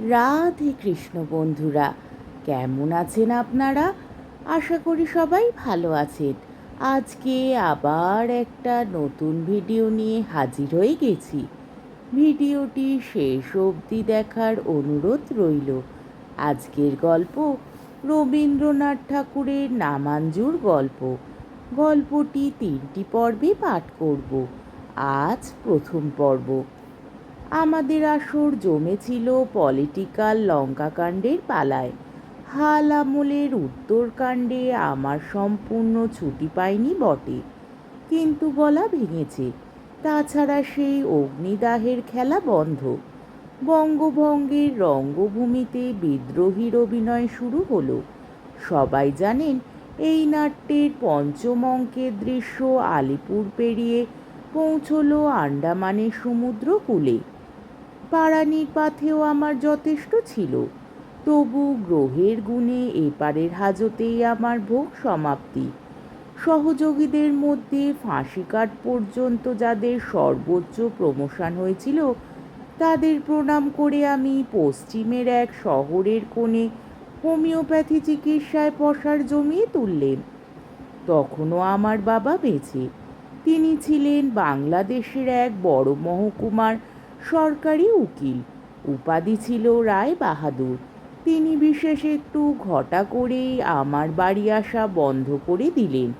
রাধে কৃষ্ণ বন্ধুরা, কেমন আছেন আপনারা? আশা করি সবাই ভালো আছেন। আজকে আবার একটা নতুন ভিডিও নিয়ে হাজির হয়ে গেছি। ভিডিওটি শেষ অবধি দেখার অনুরোধ রইল। আজকের গল্প রবীন্দ্রনাথ ঠাকুরের নামাঞ্জুর গল্প। গল্পটি তিনটি পর্বে পাঠ করব। আজ প্রথম পর্ব। আমাদের আসর জমেছিল পলিটিক্যাল লঙ্কাকাণ্ডের পালায়। হাল আমলের উত্তরকাণ্ডে আমার সম্পূর্ণ ছুটি পাইনি বটে, কিন্তু গলা ভেঙেছে। তাছাড়া সেই অগ্নিদাহের খেলা বন্ধ। বঙ্গভঙ্গের রঙ্গভূমিতে বিদ্রোহীর অভিনয় শুরু হলো। সবাই জানেন, এই নাট্যের পঞ্চম অঙ্কের দৃশ্য আলিপুর পেরিয়ে পৌঁছলো আন্ডামানের সমুদ্র কূলে পাড়ানির পাথেও আমার যথেষ্ট ছিল। তবু গ্রহের গুণে এপারের হাজতেই আমার ভোগ সমাপ্তি। সহযোগীদের মধ্যে ফাঁসিকাট পর্যন্ত যাদের সর্বোচ্চ প্রমোশন হয়েছিল, তাদের প্রণাম করে আমি পশ্চিমের এক শহরের কোণে হোমিওপ্যাথি চিকিৎসায় পশার জমিয়ে তুললেন। তখনও আমার বাবা বেঁচে। তিনি ছিলেন বাংলাদেশের এক বড় মহকুমার সরকারি উকিল। উপাধি ছিল রায় বাহাদুর। তিনি বিশেষ একটু ঘটা করেই আমার বাড়ি আসা বন্ধ করে দিলেন।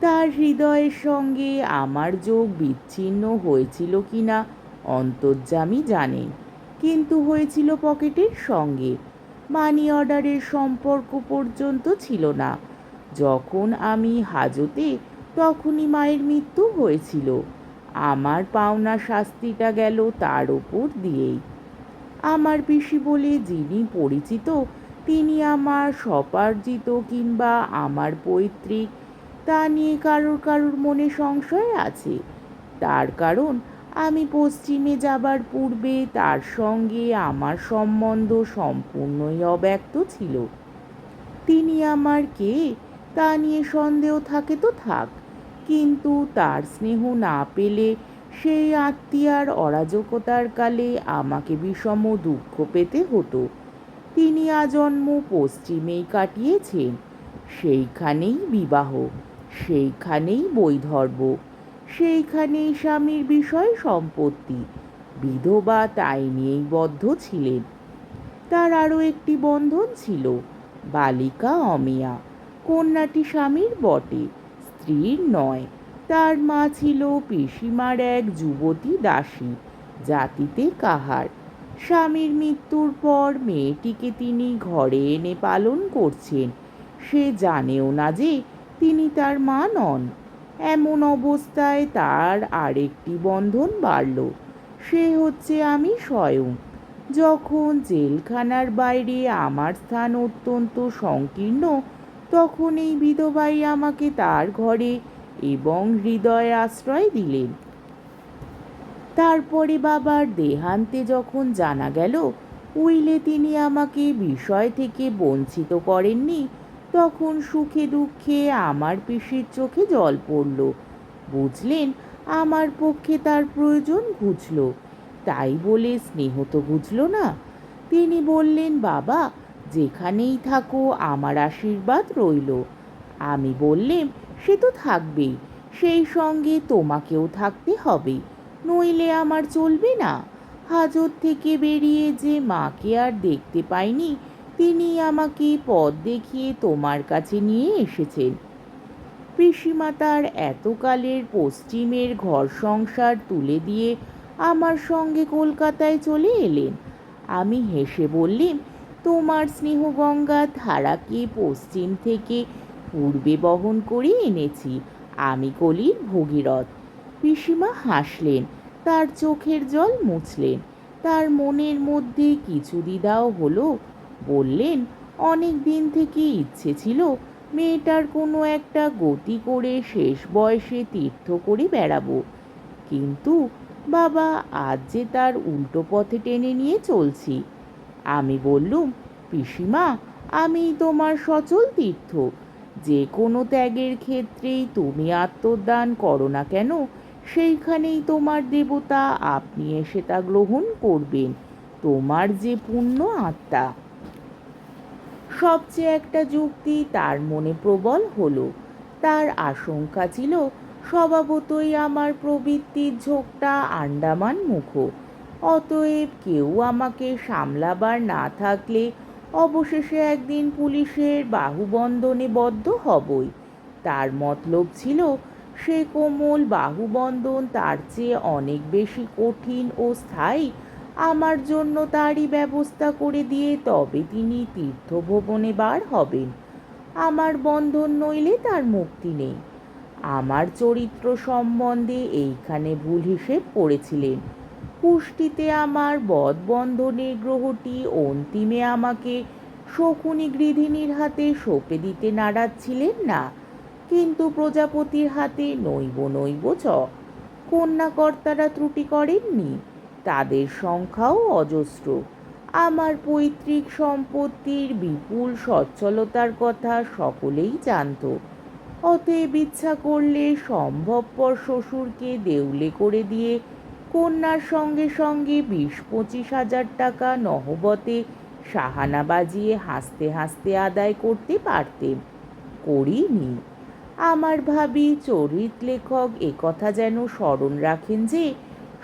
তার হৃদয়ের সঙ্গে আমার যোগ বিচ্ছিন্ন হয়েছিল কিনা অন্তর্যামী জানেন, কিন্তু হয়েছিল পকেটের সঙ্গে। মানি অর্ডারের সম্পর্ক পর্যন্ত ছিল না। যখন আমি হাজতে, তখনই মায়ের মৃত্যু হয়েছিল। আমার পাওনা শাস্তিটা গেল তার ওপর দিয়েই। আমার পিসি বলে যিনি পরিচিত, তিনি আমার স্বপার্জিত কিংবা আমার পৈতৃক তা নিয়ে কারোর কারোর মনে সংশয় আছে। তার কারণ, আমি পশ্চিমে যাবার পূর্বে তার সঙ্গে আমার সম্বন্ধ সম্পূর্ণই অব্যক্ত ছিল। তিনি আমার কে, তা নিয়ে সন্দেহ থাকে তো থাক। কিন্তু তার স্নেহ না পেলে সেই আত্মীয়ার অরাজকতার কালে আমাকে বিষম দুঃখ পেতে হতো। তিনি আজন্ম পশ্চিমেই কাটিয়েছেন, সেইখানেই বিবাহ, সেইখানেই বৈধর্ব, সেইখানেই স্বামীর বিষয় সম্পত্তি, বিধবা তাই নিয়েই বদ্ধ ছিলেন। তার আরও একটি বন্ধন ছিল, বালিকা অমিয়া, কন্যাটি স্বামীর বটে। স্ত্রীর নয়। তার মা ছিল পিসিমার এক যুবতী দাসী, জাতিতে কাহার। স্বামীর মৃত্যুর পর মেয়েটিকে তিনি ঘরে এনে পালন করছেন। সে জানেও না যে তিনি তার মা নন। এমন অবস্থায় তার আরেকটি বন্ধন বাড়ল। সে হচ্ছে আমি স্বয়ং। যখন জেলখানার বাইরে আমার স্থান অত্যন্ত সংকীর্ণ তখন এই বিধবাই আমাকে তার ঘরে এবং হৃদয়ে আশ্রয় দিলেন। তারপরে বাবার দেহান্তে যখন জানা গেল, উইলে তিনি আমাকে বিষয় থেকে বঞ্চিত করেননি, তখন সুখে দুঃখে আমার পিসির চোখে জল পড়ল। বুঝলেন, আমার পক্ষে তার প্রয়োজন ঘুচল। তাই বলে স্নেহ তো বুঝল না। তিনি বললেন, বাবা যেখানেই থাকো, আমার আশীর্বাদ রইল। আমি বললেম, সে তো থাকবেই, সেই সঙ্গে তোমাকেও থাকতে হবে, নইলে আমার চলবে না। হাজত থেকে বেরিয়ে যে মাকে আর দেখতে পাইনি, তিনি আমাকে পথ দেখিয়ে তোমার কাছে নিয়ে এসেছেন। পিসিমাতার এতকালের পশ্চিমের ঘর সংসার তুলে দিয়ে আমার সঙ্গে কলকাতায় চলে এলেন। আমি হেসে বললেন তোমার স্নেহগঙ্গা ধারাকে পশ্চিম থেকে পূর্বে বহন করে এনেছি। আমি কলির ভগীরথ। পিসিমা হাসলেন, তার চোখের জল মুছলেন, তার মনের মধ্যে কিছু দ্বিধাও হলো। বললেন, অনেক দিন থেকে ইচ্ছে ছিল মেয়েটার কোনো একটা গতি করে শেষ বয়সে তীর্থ করে বেড়াবো। কিন্তু বাবা, আজ যে তার উল্টো পথে টেনে নিয়ে চলছি আমি বললুম, পিসিমা, আমি তোমার সচল তীর্থ। যে কোনো ত্যাগের ক্ষেত্রেই তুমি আত্মদান করো না কেন, সেইখানেই তোমার দেবতা আপনি এসে তা গ্রহণ করবেন, তোমার যে পুণ্য আত্মা। সবচেয়ে একটা যুক্তি তার মনে প্রবল হলো। তার আশঙ্কা ছিল, স্বভাবতই আমার প্রবৃত্তির ঝোঁকটা আন্ডামান মুখো। অতএব কেউ আমাকে সামলাবার না থাকলে অবশেষে একদিন পুলিশের বাহুবন্ধনে বদ্ধ হবই। তার মতলব ছিল, সে কোমল বাহুবন্ধন তার চেয়ে অনেক বেশি কঠিন ও স্থায়ী। আমার জন্য তারই ব্যবস্থা করে দিয়ে তবে তিনি তীর্থভবনে বার হবেন। আমার বন্ধন নইলে তার মুক্তি নেই। আমার চরিত্র সম্বন্ধে এইখানে ভুল হিসেব করেছিলেন। পুষ্টিতে আমার বদবন্ধনের গ্রহটি অন্তিমে আমাকে শকুনি গৃধিনীর হাতে সঁপে দিতে নাড়াচ্ছিলেন না। কিন্তু প্রজাপতির হাতে নৈব নৈব চ। কন্যাকর্তারা ত্রুটি করেননি। তাদের সংখ্যাও অজস্র। আমার পৈতৃক সম্পত্তির বিপুল সচ্ছলতার কথা সকলেই জানত। অতএব ইচ্ছা করলে সম্ভবপর শ্বশুরকে দেউলে করে দিয়ে কন্যার সঙ্গে সঙ্গে বিশ পঁচিশ হাজার টাকা নহবতে সাহানা বাজিয়ে হাসতে হাসতে আদায় করতে পারতেম করিনি। আমার ভাবি চরিত লেখক একথা যেন স্মরণ রাখেন যে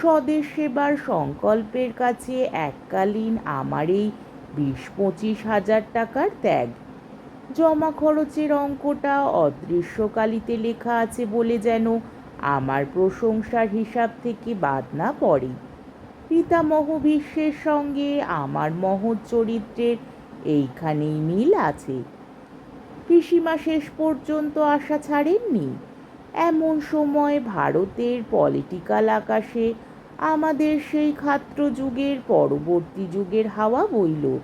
স্বদেশ সেবার সংকল্পের কাছে এককালীন আমার এই বিশ পঁচিশ হাজার টাকার ত্যাগ। জমা খরচের অঙ্কটা অদৃশ্যকালিতে লেখা আছে বলে যেন আমার প্রশংসার হিসাব থেকে বাদ না পড়ে। পিতামহ বিশ্বের সঙ্গে আমার মহৎ চরিত্রের এইখানেই মিল আছে। পিসিমা শেষ পর্যন্ত আশা ছাড়েননি। এমন সময় ভারতের পলিটিক্যাল আকাশে আমাদের সেই খাত্র যুগের পরবর্তী যুগের হাওয়া বইল।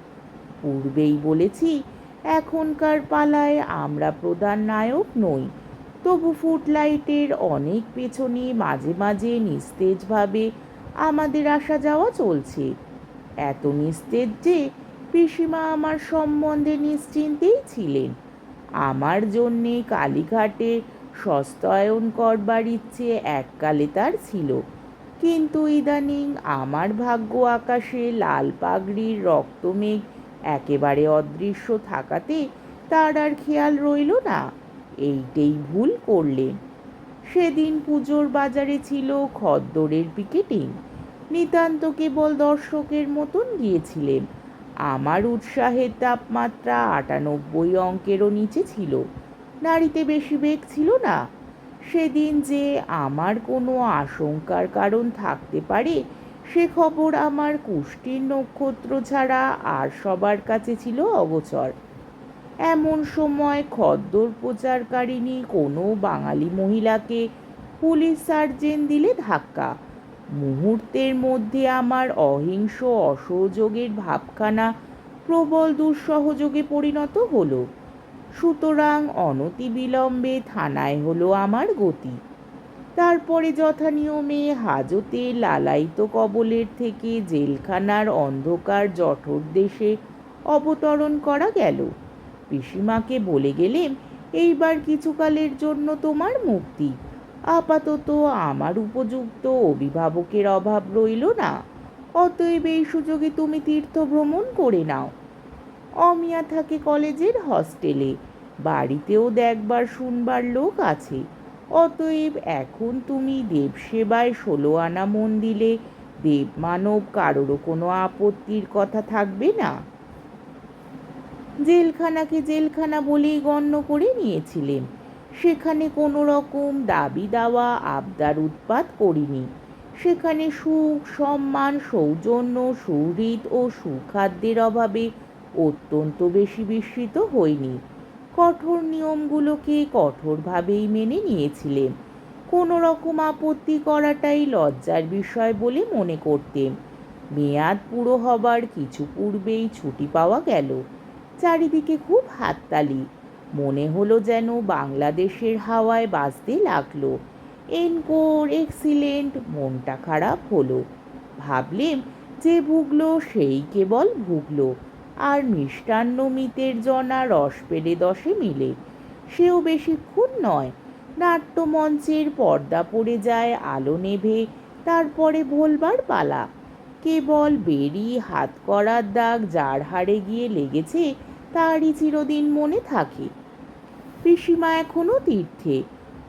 পূর্বেই বলেছি, এখনকার পালায় আমরা প্রধান নায়ক নই তবু ফুটলাইটের অনেক পেছনে মাঝে মাঝে নিস্তেজভাবে আমাদের আসা যাওয়া চলছে। এত নিস্তেজ যে পিসিমা আমার সম্বন্ধে নিশ্চিন্তেই ছিলেন। আমার জন্যে কালীঘাটে সস্তায়ন করবার ইচ্ছে এককালে তার ছিল। কিন্তু ইদানিং আমার ভাগ্য আকাশে লাল পাগড়ির রক্তমেঘ একেবারে অদৃশ্য থাকাতে তার আর খেয়াল রইল না। এইটেই ভুল করলেন সেদিন পুজোর বাজারে ছিল খদ্দরের পিকেটিং। নিতান্ত কেবল দর্শকের মতন গিয়েছিলেন। আমার উৎসাহের তাপমাত্রা আটানব্বই অঙ্কেরও নিচে ছিল। নারীতে বেশি বেগ ছিল না। সেদিন যে আমার কোনো আশঙ্কার কারণ থাকতে পারে, সে খবর আমার কুষ্টির নক্ষত্র ছাড়া আর সবার কাছে ছিল অগোচর। এমন সময় খদ্দর প্রচারকারিণী কোনো বাঙালি মহিলাকে পুলিশ সার্জেন্ট দিলে ধাক্কা। মুহূর্তের মধ্যে আমার অহিংস অসহযোগের ভাবখানা প্রবল দুঃসহযোগে পরিণত হলো। সুতরাং অনতিবিলম্বে থানায় হলো আমার গতি। তারপরে যথানিয়মে হাজতে লালায়িত কবলের থেকে জেলখানার অন্ধকার জঠর দেশে অবতরণ করা গেল। পিসিমাকে বলে গেলেম এইবার কিছুকালের জন্য তোমার মুক্তি। আপাতত আমার উপযুক্ত অভিভাবকের অভাব রইল না। অতএব এই সুযোগে তুমি তীর্থ ভ্রমণ করে নাও। অমিয়া থাকে কলেজের হস্টেলে। বাড়িতেও দেখবার শুনবার লোক আছে। অতএব এখন তুমি দেবসেবায় ষোলো আনা মন দিলে দেবমানব কারোরও কোনো আপত্তির কথা থাকবে না। জেলখানাকে জেলখানা বলেই গণ্য করে নিয়েছিলেন। সেখানে কোনো রকম দাবি দাওয়া, আবদার উৎপাত করিনি। সেখানে সুখ, সম্মান, সৌজন্য, সুহৃদ ও সুখাদ্যের অভাবে অত্যন্ত বেশি বিস্মিত হইনি। কঠোর নিয়মগুলোকে কঠোরভাবেই মেনে নিয়েছিলেন। কোনো রকম আপত্তি করাটাই লজ্জার বিষয় বলে মনে করতেন। মেয়াদ পুরো হবার কিছু পূর্বেই ছুটি পাওয়া গেল। চারিদিকে খুব হাততালি। মনে হলো যেন বাংলাদেশের হাওয়ায় বাজতে লাগল। এনকোর, এক্সিলেন্ট, মনটা খারাপ হলো। ভাবলেম যে ভুগলো সেই কেবল ভুগলো। আর মিষ্টান্ন মিতের জনা রস পেলে দশে মিলে। সেও বেশিক্ষণ নয়। নাট্যমঞ্চের পর্দা পড়ে যায়, আলো নেভে, তারপরে ভোলবার পালা। কেবল বেরি হাত করার দাগ যার হাড়ে গিয়ে লেগেছে তারই চিরদিন মনে থাকে। পিসিমা এখনও তীর্থে,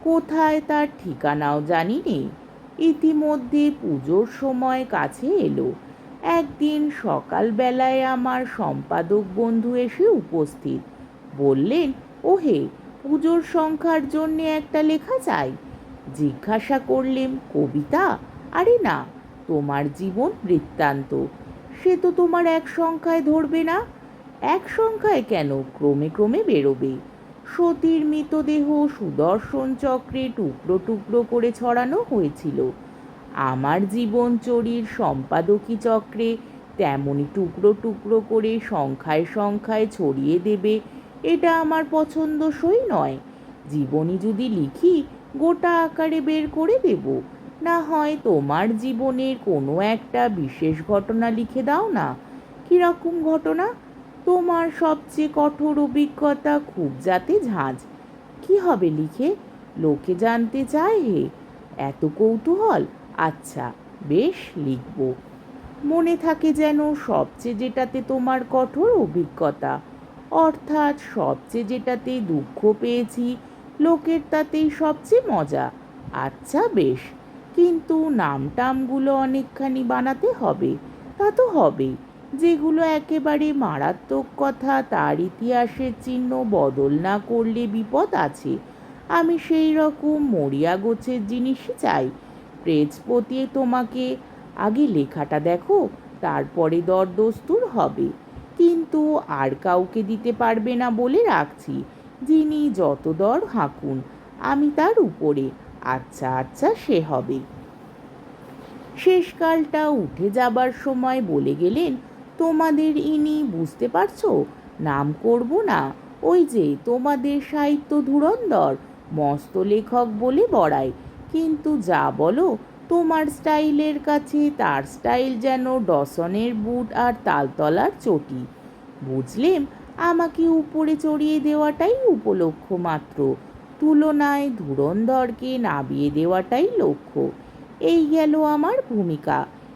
কোথায় তার ঠিকানাও জানি নে ইতিমধ্যে পুজোর সময় কাছে এলো। একদিন সকালবেলায় আমার সম্পাদক বন্ধু এসে উপস্থিত। বললেন, ওহে, পুজোর সংখ্যার জন্যে একটা লেখা চাই। জিজ্ঞাসা করলেম কবিতা? আরে না, তোমার জীবন বৃত্তান্ত। সে তো তোমার এক সংখ্যায় ধরবে না? এক সংখ্যায় কেন ক্রমে ক্রমে বেরোবে? সতীর মৃতদেহ সুদর্শন চক্রে টুকরো টুকরো করে ছড়ানো হয়েছিল। আমার জীবন চরির সম্পাদকী চক্রে তেমনই টুকরো টুকরো করে সংখ্যায় সংখ্যায় ছড়িয়ে দেবে, এটা আমার পছন্দসই নয়। জীবনী যদি লিখি, গোটা আকারে বের করে দেব। না হয় তোমার জীবনের কোনো একটা বিশেষ ঘটনা লিখে দাও না। কীরকম ঘটনা? তোমার সবচেয়ে কঠোর অভিজ্ঞতা খুব যাতে ঝাঁঝ কি হবে লিখে? লোকে জানতে চায় হে, এত কৌতূহল? আচ্ছা বেশ, লিখব। মনে থাকে যেন সবচেয়ে যেটাতে তোমার কঠোর অভিজ্ঞতা। অর্থাৎ সবচেয়ে যেটাতে দুঃখ পেয়েছি, লোকের তাতেই সবচেয়ে মজা। আচ্ছা বেশ, কিন্তু নামটামগুলো অনেকখানি বানাতে হবে, তা তো হবেই। যেগুলো একেবারে মারাত্মক কথা, তার ইতিহাসের চিহ্ন বদল না করলে বিপদ আছে। আমি সেই রকম মরিয়া গোছের জিনিসই চাই। প্রেজ পতিয়ে তোমাকে আগে লেখাটা দেখো, তারপরে দরদস্তুর হবে। কিন্তু আর কাউকে দিতে পারবে না বলে রাখছি। যিনি যত দর হাঁকুন, আমি তার উপরে। আচ্ছা আচ্ছা সে হবে। শেষকালটা উঠে যাবার সময় বলে গেলেন তোমাদের ইনি, বুঝতে পারছ? নাম করব না। ওই যে, তোমাদের সাহিত্য ধুরন্ধর, মস্ত লেখক বলে বড়াই। কিন্তু যা বলো, তোমার স্টাইলের কাছে তার স্টাইল যেন ডসনের বুট আর তালতলার চটি। বুঝলেম? আমাকে উপরে চড়িয়ে দেওয়াটাই উপলক্ষ মাত্র। তুলনায় ধুরন্ধরকে নাবিয়ে দেওয়াটাই লক্ষ্য। এই গেল আমার ভূমিকা।